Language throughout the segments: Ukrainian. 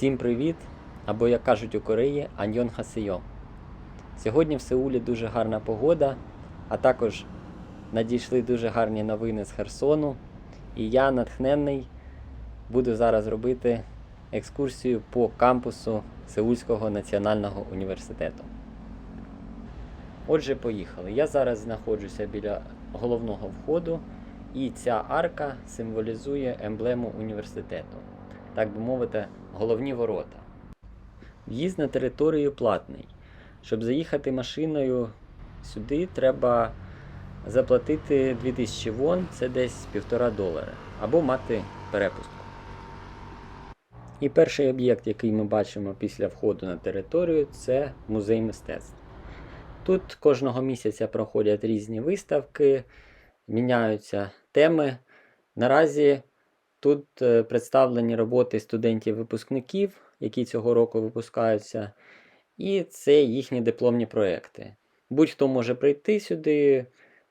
Всім привіт! Або як кажуть у Кореї, Аньон Хасейо. Сьогодні в Сеулі дуже гарна погода, а також надійшли дуже гарні новини з Херсону. І я натхненний буду зараз робити екскурсію по кампусу Сеульського національного університету. Отже, поїхали. Я зараз знаходжуся біля головного входу, і ця арка символізує емблему університету, так би мовити, головні ворота. В'їзд на територію платний. Щоб заїхати машиною сюди, треба заплатити 2000 вон, це десь 1,5 долара, або мати перепустку. І перший об'єкт, який ми бачимо після входу на територію, це музей мистецтв. Тут кожного місяця проходять різні виставки, міняються теми. Наразі тут е, представлені роботи студентів-випускників, які цього року випускаються, і це їхні дипломні проекти. Будь-хто може прийти сюди,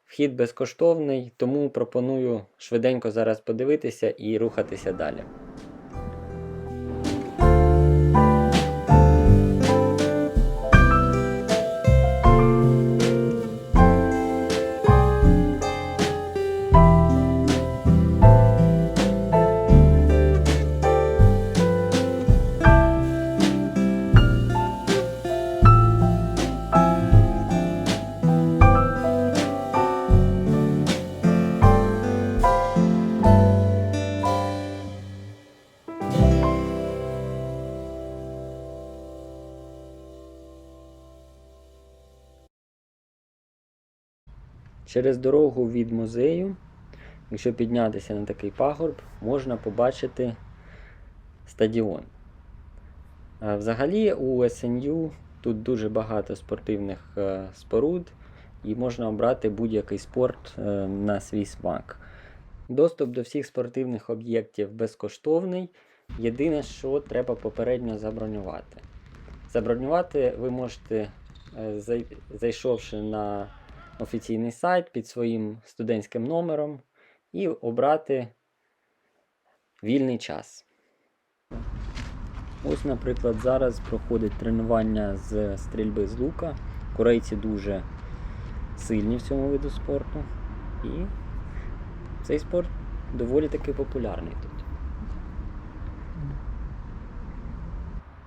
вхід безкоштовний, тому пропоную швиденько зараз подивитися і рухатися далі. Через дорогу від музею, якщо піднятися на такий пагорб, можна побачити стадіон. Взагалі у СНЮ тут дуже багато спортивних е, споруд і можна обрати будь-який спорт е, на свій смак. Доступ до всіх спортивних об'єктів безкоштовний. Єдине, що треба попередньо забронювати. Забронювати ви можете, е, зайшовши на офіційний сайт під своїм студентським номером і обрати вільний час. Ось, наприклад, зараз проходить тренування з стрільби з лука. Корейці дуже сильні в цьому виду спорту. І цей спорт доволі таки популярний тут.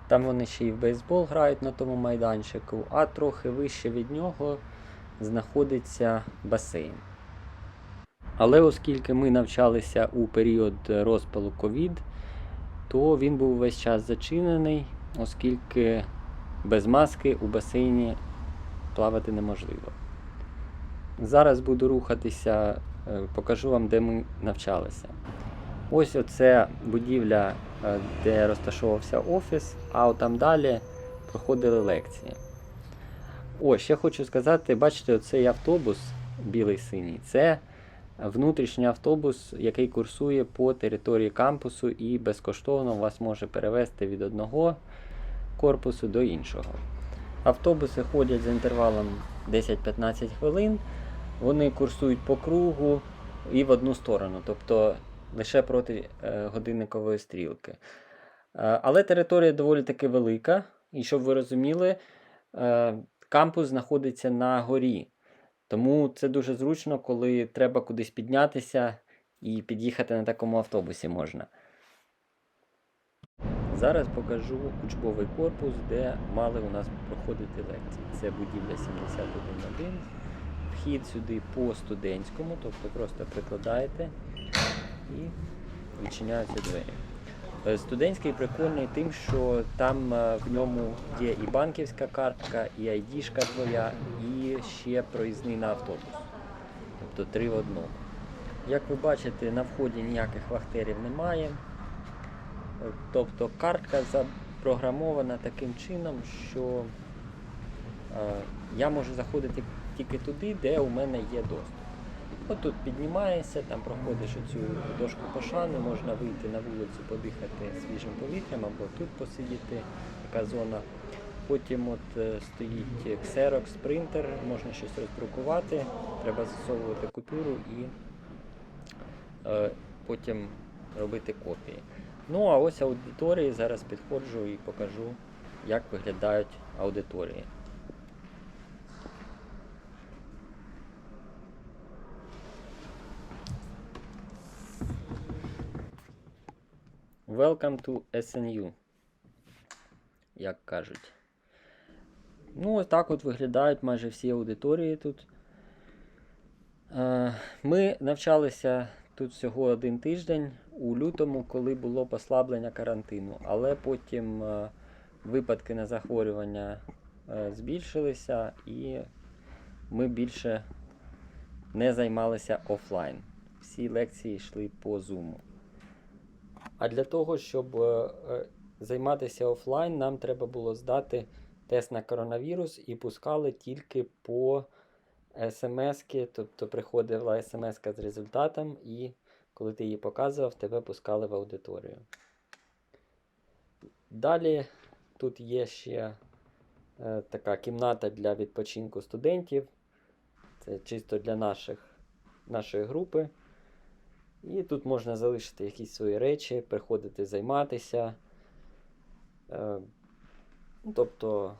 Там вони ще й в бейсбол грають на тому майданчику, а трохи вище від нього знаходиться басейн. Але оскільки ми навчалися у період розпалу ковід, то він був весь час зачинений, оскільки без маски у басейні плавати неможливо. Зараз буду рухатися, е, покажу вам, де ми навчалися. Ось оце будівля, е, де розташовувався офіс, а там далі проходили лекції. О, ще хочу сказати, бачите, оцей автобус білий синій, це внутрішній автобус, який курсує по території кампусу і безкоштовно вас може перевезти від одного корпусу до іншого. Автобуси ходять з інтервалом 10-15 хвилин, вони курсують по кругу і в одну сторону, тобто лише проти е, годинникової стрілки. Е, але територія доволі таки велика, і щоб ви розуміли, е, кампус знаходиться на горі. Тому це дуже зручно, коли треба кудись піднятися і під'їхати на такому автобусі можна. Зараз покажу учбовий корпус, де мали у нас проходити лекції. Це будівля 71.1. Вхід сюди по студентському, тобто просто прикладаєте і відчиняються двері. Е, Студентський прикольний тим, що там е, в ньому є і банківська картка, і айдішка твоя, і ще проїзний на автобус. Тобто три в одному. Як ви бачите, на вході ніяких вахтерів немає. Е, Тобто картка запрограмована таким чином, що я можу заходити тільки туди, де у мене є доступ. От тут піднімаєшся, там проходиш оцю дошку пошани, можна вийти на вулицю, подихати свіжим повітрям або тут посидіти, така зона. Потім от е, стоїть Xerox, принтер, можна щось роздрукувати, треба засовувати купюру і е, потім робити копії. Ну, а ось аудиторії. Зараз підходжу і покажу, як виглядають аудиторії. Welcome to SNU, як кажуть. Ну, ось так от виглядають майже всі аудиторії тут. Е, Ми навчалися тут всього один тиждень у лютому, коли було послаблення карантину, але потім е, випадки на захворювання е, збільшилися і ми більше не займалися офлайн. Всі лекції йшли по Zoom. А для того, щоб е, е, займатися офлайн, нам треба було здати тест на коронавірус і пускали тільки по смс-ки, тобто приходила смс з результатом, і коли ти її показував, тебе пускали в аудиторію. Далі тут є ще е, така кімната для відпочинку студентів. Це чисто для наших, нашої групи. І тут можна залишити якісь свої речі, приходити займатися. Е, тобто,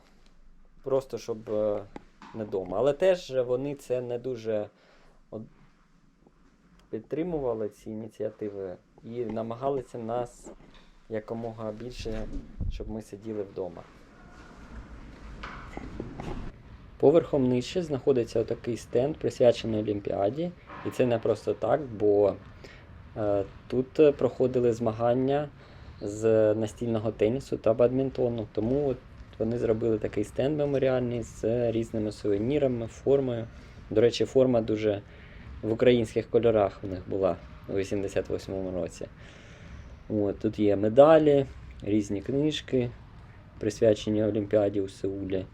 просто щоб е, не вдома. Але теж вони це не дуже підтримували, ці ініціативи, і намагалися нас якомога більше, щоб ми сиділи вдома. Поверхом нижче знаходиться отакий стенд, присвячений Олімпіаді. І це не просто так, бо тут е, проходили змагання з настільного тенісу та бадмінтону. Тому от вони зробили такий стенд меморіальний з різними сувенірами, формою. До речі, форма дуже в українських кольорах у них була у 88-му році. От, тут є медалі, різні книжки, присвячені Олімпіаді у Сеулі.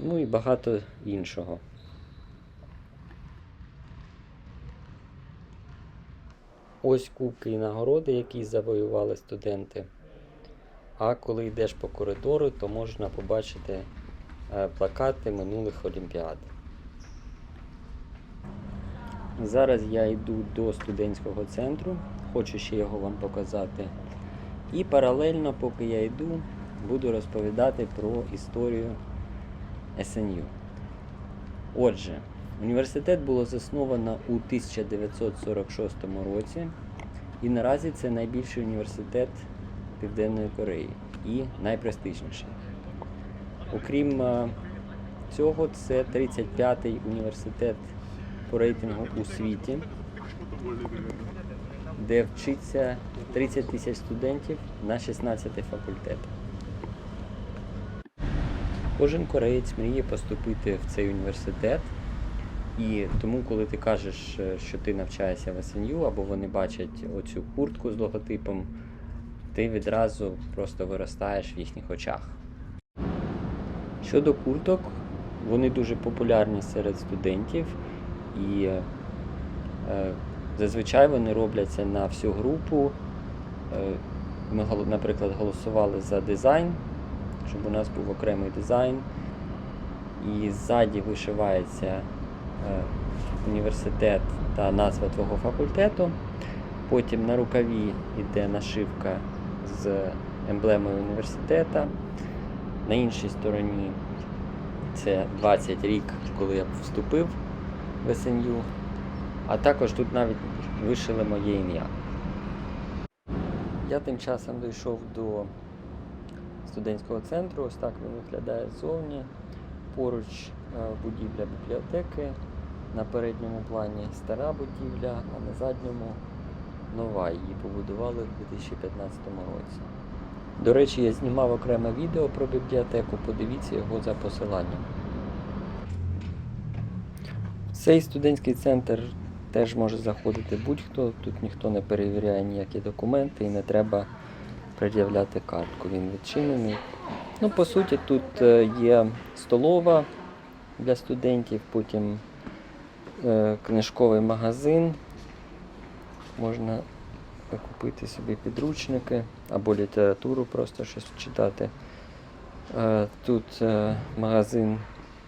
Ну і багато іншого. Ось кубки і нагороди, які завоювали студенти. А коли йдеш по коридору, то можна побачити е, плакати минулих олімпіад. Зараз я йду до студентського центру, хочу ще його вам показати. І паралельно, поки я йду, буду розповідати про історію СНЮ. Отже, університет було засновано у 1946 році, і наразі це найбільший університет Південної Кореї і найпрестижніший. Окрім е, цього, це 35-й університет по рейтингу у світі, де вчиться 30 тисяч студентів на 16 факультетах. Кожен кореєць мріє поступити в цей університет. І тому, коли ти кажеш, е, що ти навчаєшся в СНЮ, або вони бачать оцю куртку з логотипом, ти відразу просто виростаєш в їхніх очах. Щодо курток, вони дуже популярні серед студентів, і е, зазвичай вони робляться на всю групу. Е, Ми, наприклад, голосували за дизайн, щоб у нас був окремий дизайн. І ззаді вишивається університет та назва твого факультету. Потім на рукаві йде нашивка з емблемою університету. На іншій стороні це 20 рік, коли я вступив в СНЮ. А також тут навіть вишили моє ім'я. Я тим часом дійшов до студентського центру. Ось так він виглядає ззовні. Поруч е, будівля бібліотеки. На передньому плані стара будівля, а на задньому нова. Її побудували в 2015 році. До речі, я знімав окреме відео про бібліотеку, подивіться його за посиланням. Цей студентський центр теж може заходити будь-хто, тут ніхто не перевіряє ніякі документи і не треба пред'являти картку. Він відчинений. Ну, по суті, тут е, є столова для студентів, потім книжковий магазин. Можна купити собі підручники або літературу, просто щось читати. Е, Тут е, магазин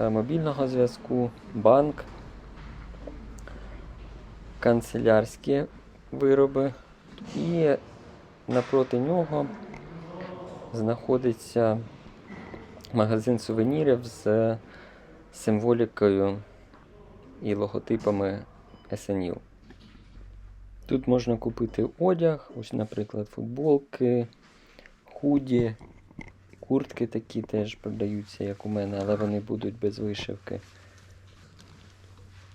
е, мобільного зв'язку, банк, канцелярські вироби і напроти нього знаходиться магазин сувенірів з символікою і логотипами СНЮ. Тут можна купити одяг, ось, наприклад, футболки, худі, куртки такі теж продаються, як у мене, але вони будуть без вишивки.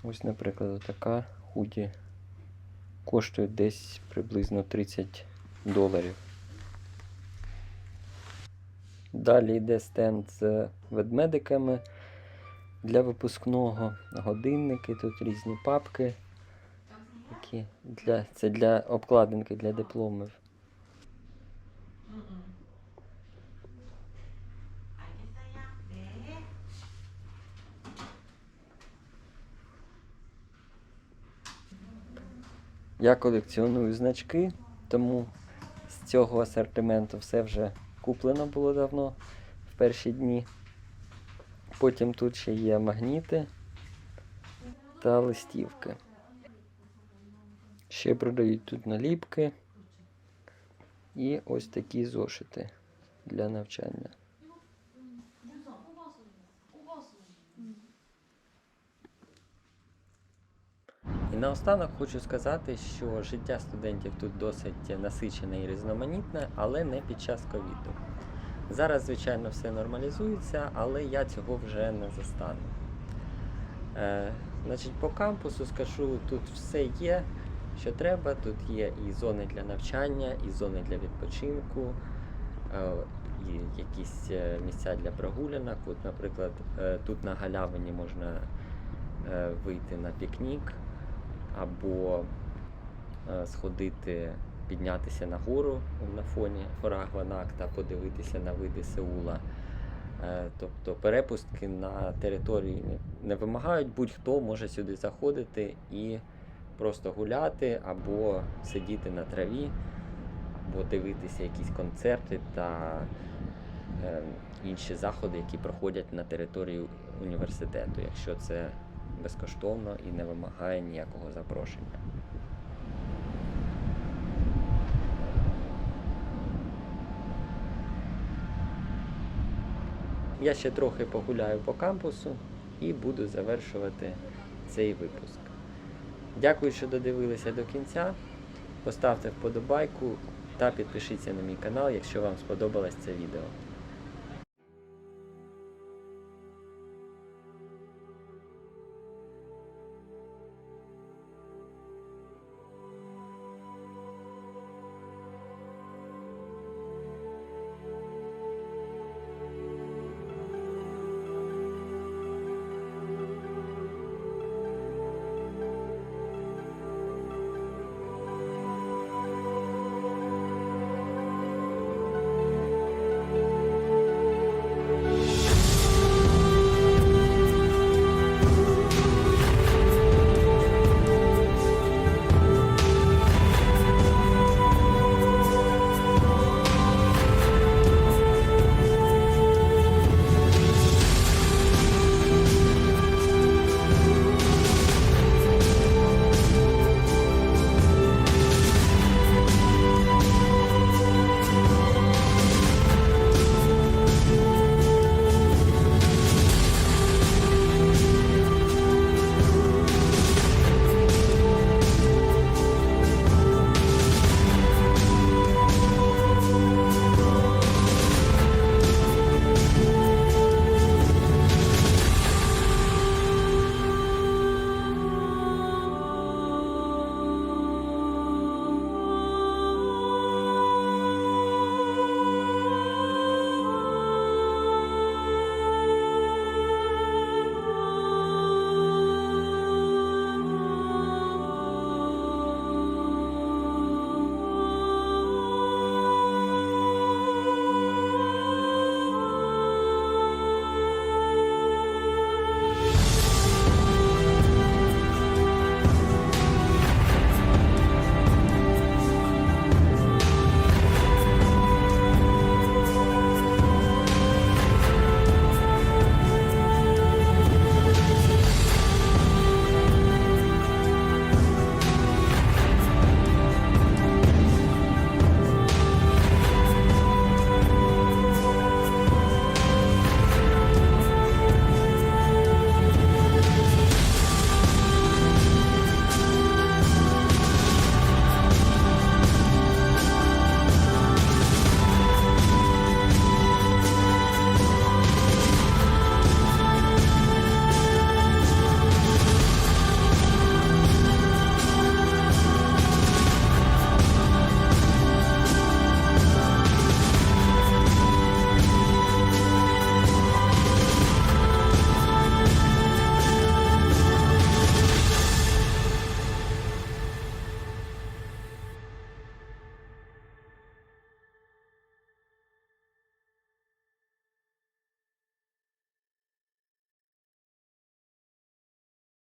Ось, наприклад, така худі коштує десь приблизно 30 доларів. Далі йде стенд з ведмедиками для випускного, годинники, тут різні папки. Такі для, це для обкладинки для дипломів. Я колекціоную значки, тому з цього асортименту все вже куплено було давно в перші дні. Потім тут ще є магніти та листівки. Ще продають тут наліпки і ось такі зошити для навчання. І наостанок хочу сказати, що життя студентів тут досить насичене і різноманітне, але не під час ковіду. Зараз, звичайно, все нормалізується, але я цього вже не застану. Е, значить, по кампусу скажу, тут все є, що треба. Тут є і зони для навчання, і зони для відпочинку, е, і якісь е, місця для прогулянок. От, наприклад, е, тут на галявині можна е, вийти на пікнік або е, сходити, піднятися на гору на фоні гора Гванакта, подивитися на види Сеула. Е, Тобто перепустки на території не- не вимагають, будь-хто може сюди заходити і просто гуляти, або сидіти на траві, або дивитися якісь концерти та е, інші заходи, які проходять на території університету, якщо це безкоштовно і не вимагає ніякого запрошення. Я ще трохи погуляю по кампусу і буду завершувати цей випуск. Дякую, що додивилися до кінця. Поставте вподобайку та підпишіться на мій канал, якщо вам сподобалось це відео.